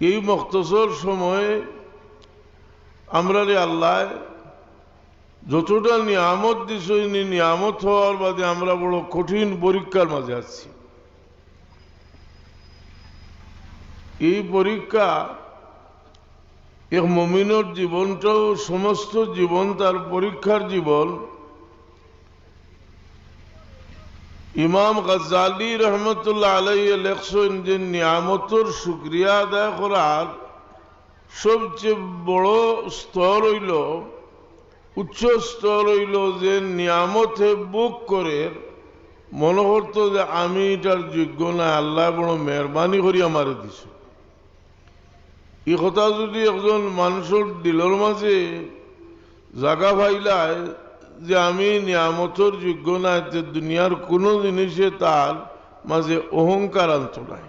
এই মক্তসর সময়ে আমরা রে আল্লাহ যতটা নিয়ামত দিস নিয়ামত হওয়ার বাদে আমরা বড় কঠিন পরীক্ষার মাঝে আছি। এই পরীক্ষা এক মমিনের জীবনটাও সমস্ত জীবন তার পরীক্ষার জীবন ইমাম গজালি রহমতুল্লাহ আলাই লেখছেন যে নিয়ামতর শুক্রিয়া আদায় করার সবচেয়ে বড় স্তর হইল, উচ্চ স্তর হইল যে নিয়ামতে বুক করে মনে করতো যে আমি এটার যোগ্য না, আল্লাহ বড় মেহরবানি করি আমারে দিছে। এই কথা যদি একজন মানুষের দিলর মাঝে জাগা ভাইলায় যে আমি নিয়ামতর যোগ্য না যে দুনিয়ার কোনো জিনিসে তার মাঝে অহংকার আনত নাই।